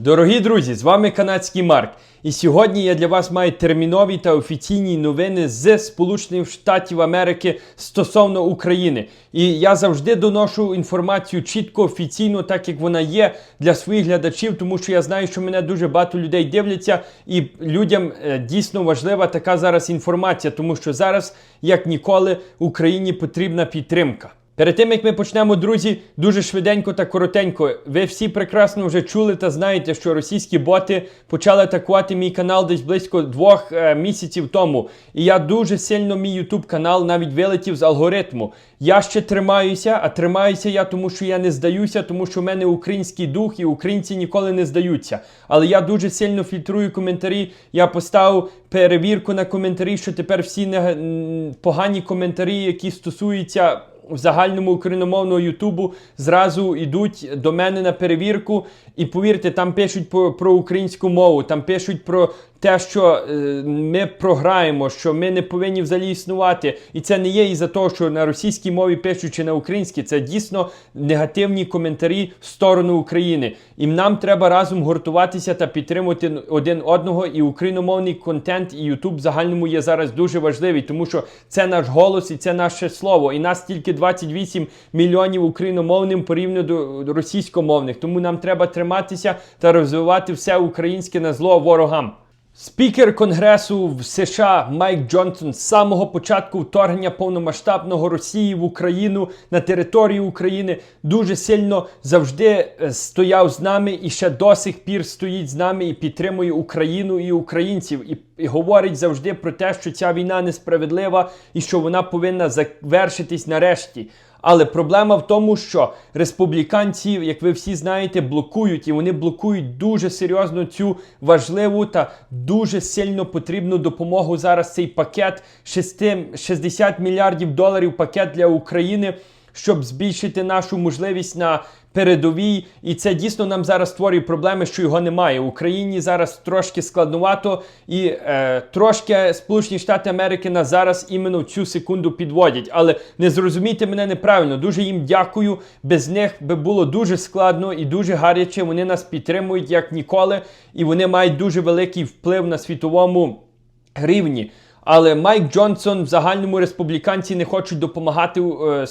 Дорогі друзі, з вами канадський Марк. І сьогодні я для вас маю термінові та офіційні новини з Сполучених Штатів Америки стосовно України. І я завжди доношу інформацію чітко, офіційно, так як вона є для своїх глядачів, тому що я знаю, що мене дуже багато людей дивляться, і людям е, дійсно важлива така зараз інформація, тому що зараз, як ніколи, Україні потрібна підтримка. Перед тим як ми почнемо, друзі, дуже швиденько та коротенько. Ви всі прекрасно вже чули та знаєте, що російські боти почали атакувати мій канал десь близько двох е, місяців тому. І я дуже сильно мій YouTube канал навіть вилетів з алгоритму. Я ще тримаюся, а тримаюся я, тому що я не здаюся, тому що в мене український дух і українці ніколи не здаються. Але я дуже сильно фільтрую коментарі. Я поставив перевірку на коментарі, що тепер всі нега- погані коментарі, які стосуються в загальному україномовного Ютубу зразу йдуть до мене на перевірку. І повірте, там пишуть про, про українську мову, там пишуть про те, що е, ми програємо, що ми не повинні взагалі існувати. І це не є із-за того, що на російській мові пишуть чи на українській. Це дійсно негативні коментарі в сторону України. І нам треба разом гуртуватися та підтримувати один одного. І україномовний контент, і Ютуб загальному є зараз дуже важливий, тому що це наш голос і це наше слово. І нас тільки 28 мільйонів україномовним порівняно до російськомовних. Тому нам треба триматися та розвивати все українське на зло ворогам. Спікер Конгресу в США Майк Джонсон з самого початку вторгнення повномасштабного Росії в Україну на територію України дуже сильно завжди е, стояв з нами і ще до сих пір стоїть з нами і підтримує Україну і українців. І, і говорить завжди про те, що ця війна несправедлива і що вона повинна завершитись нарешті. Але проблема в тому, що республіканці, як ви всі знаєте, блокують і вони блокують дуже серйозно цю важливу та дуже сильно потрібну допомогу. Зараз цей пакет 6, 60 мільярдів доларів пакет для України, щоб збільшити нашу можливість на передовій. І це дійсно нам зараз створює проблеми, що його немає. В Україні зараз трошки складновато, і е, трошки Сполучені Штати Америки нас зараз іменно в цю секунду підводять. Але не зрозумійте мене неправильно. Дуже їм дякую. Без них би було дуже складно і дуже гаряче. Вони нас підтримують як ніколи, і вони мають дуже великий вплив на світовому рівні. Але Майк Джонсон в загальному республіканці не хочуть допомагати е,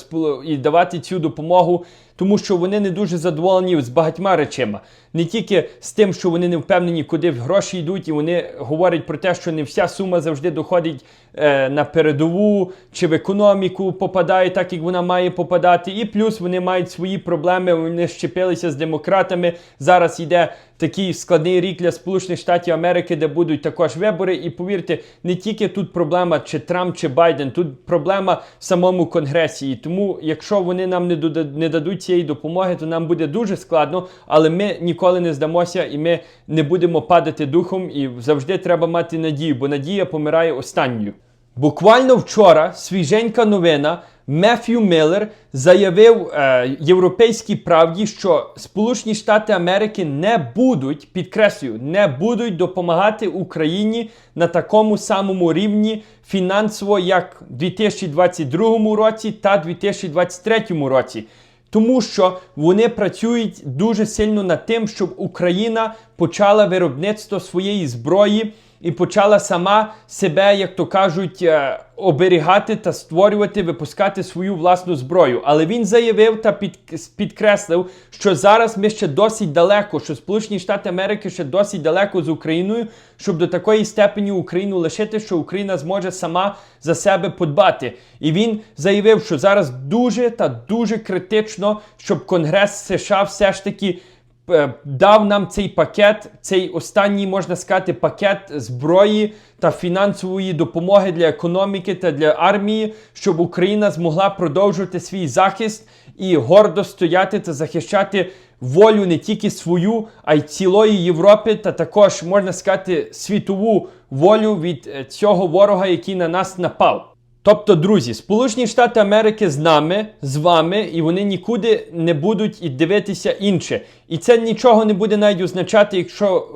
і давати цю допомогу, тому що вони не дуже задоволені з багатьма речима. Не тільки з тим, що вони не впевнені, куди гроші йдуть, і вони говорять про те, що не вся сума завжди доходить е, на передову чи в економіку попадає так, як вона має попадати. І плюс вони мають свої проблеми. Вони щепилися з демократами. Зараз йде такий складний рік для Сполучених Штатів Америки, де будуть також вибори. І повірте, не тільки тут проблема, чи Трамп, чи Байден, тут проблема в самому Конгресі. І тому, якщо вони нам не дадуть цієї допомоги, то нам буде дуже складно, але ми ніколи не здамося і ми не будемо падати духом. І завжди треба мати надію, бо надія помирає останньою. Буквально вчора свіженька новина. Меф'ю Міллер заявив е, Європейській правді, що Сполучені Штати Америки не будуть, підкреслюю, не будуть допомагати Україні на такому самому рівні фінансово, як в 2022 році та 2023 році. Тому що вони працюють дуже сильно над тим, щоб Україна почала виробництво своєї зброї і почала сама себе, як то кажуть, е, оберігати та створювати, випускати свою власну зброю. Але він заявив та під, підкреслив, що зараз ми ще досить далеко, що Сполучені Штати Америки ще досить далеко з Україною, щоб до такої степені Україну лишити, що Україна зможе сама за себе подбати. І він заявив, що зараз дуже та дуже критично, щоб Конгрес США все ж таки дав нам цей пакет, цей останній, можна сказати, пакет зброї та фінансової допомоги для економіки та для армії, щоб Україна змогла продовжувати свій захист і гордо стояти та захищати волю не тільки свою, а й цілої Європи, та також можна сказати світову волю від е, цього ворога, який на нас напав. Тобто, друзі, Сполучені Штати Америки з нами, з вами, і вони нікуди не будуть і дивитися інше. І це нічого не буде навіть означати, якщо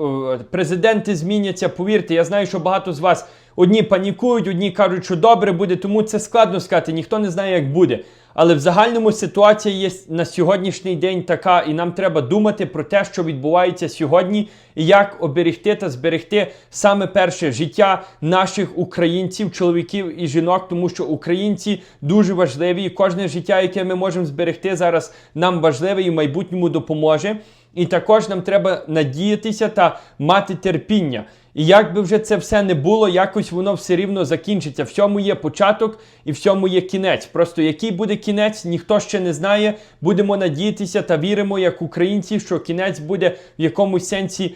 е, президенти зміняться. Повірте, я знаю, що багато з вас одні панікують, одні кажуть, що добре буде, тому це складно сказати, ніхто не знає, як буде. Але в загальному ситуація є на сьогоднішній день така, і нам треба думати про те, що відбувається сьогодні, і як оберегти та зберегти саме перше життя наших українців, чоловіків і жінок, тому що українці дуже важливі, і кожне життя, яке ми можемо зберегти зараз, нам важливе і в майбутньому допоможе. І також нам треба надіятися та мати терпіння. І як би вже це все не було, якось воно все рівно закінчиться. Всьому є початок і всьому є кінець. Просто який буде кінець, ніхто ще не знає. Будемо надіятися та віримо, як українці, що кінець буде в якомусь сенсі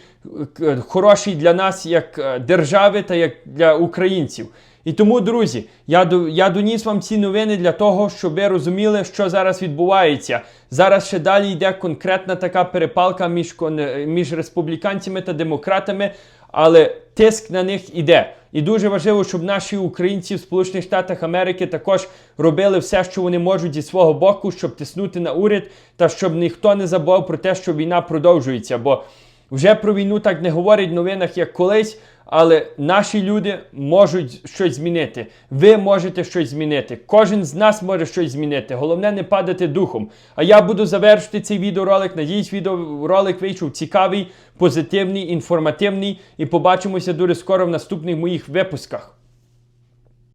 е, хороший для нас, як е, держави та як для українців. І тому, друзі, я, до- я доніс вам ці новини для того, щоб ви розуміли, що зараз відбувається. Зараз ще далі йде конкретна така перепалка між, між республіканцями та демократами, але тиск на них іде. І дуже важливо, щоб наші українці в Сполучених Штатах Америки також робили все, що вони можуть зі свого боку, щоб тиснути на уряд, та щоб ніхто не забував про те, що війна продовжується. Бо вже про війну так не говорять в новинах, як колись. Але наші люди можуть щось змінити. Ви можете щось змінити. Кожен з нас може щось змінити. Головне не падати духом. А я буду завершити цей відеоролик. Надіюсь, відеоролик вийшов цікавий, позитивний, інформативний. І побачимося дуже скоро в наступних моїх випусках.